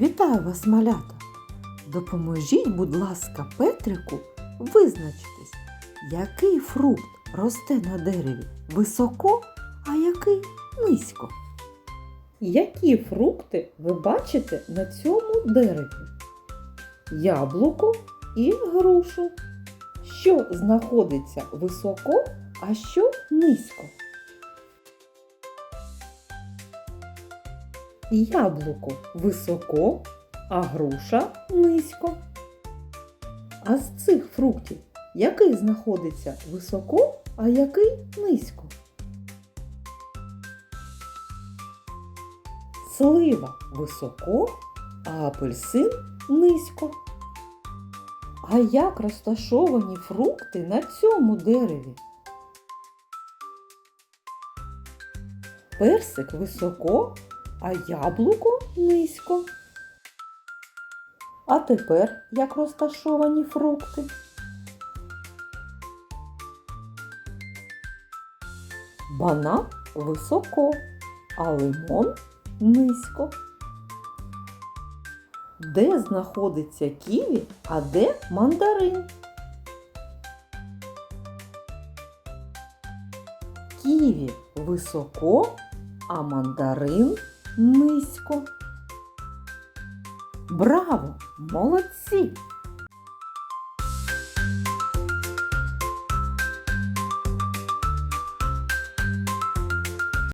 Вітаю вас, малята! Допоможіть, будь ласка, Петрику визначитись, який фрукт росте на дереві високо, а який низько. Які фрукти ви бачите на цьому дереві? Яблуко і грушу. Що знаходиться високо, а що низько? Яблуко високо, а груша низько. А з цих фруктів який знаходиться високо, а який низько? Слива високо, а апельсин низько. А як розташовані фрукти на цьому дереві? Персик високо, а яблуко низько. А тепер як розташовані фрукти? Банан високо, а лимон низько. Де знаходиться ківі, а де мандарин? Ківі високо, а мандарин низько. Браво! Молодці!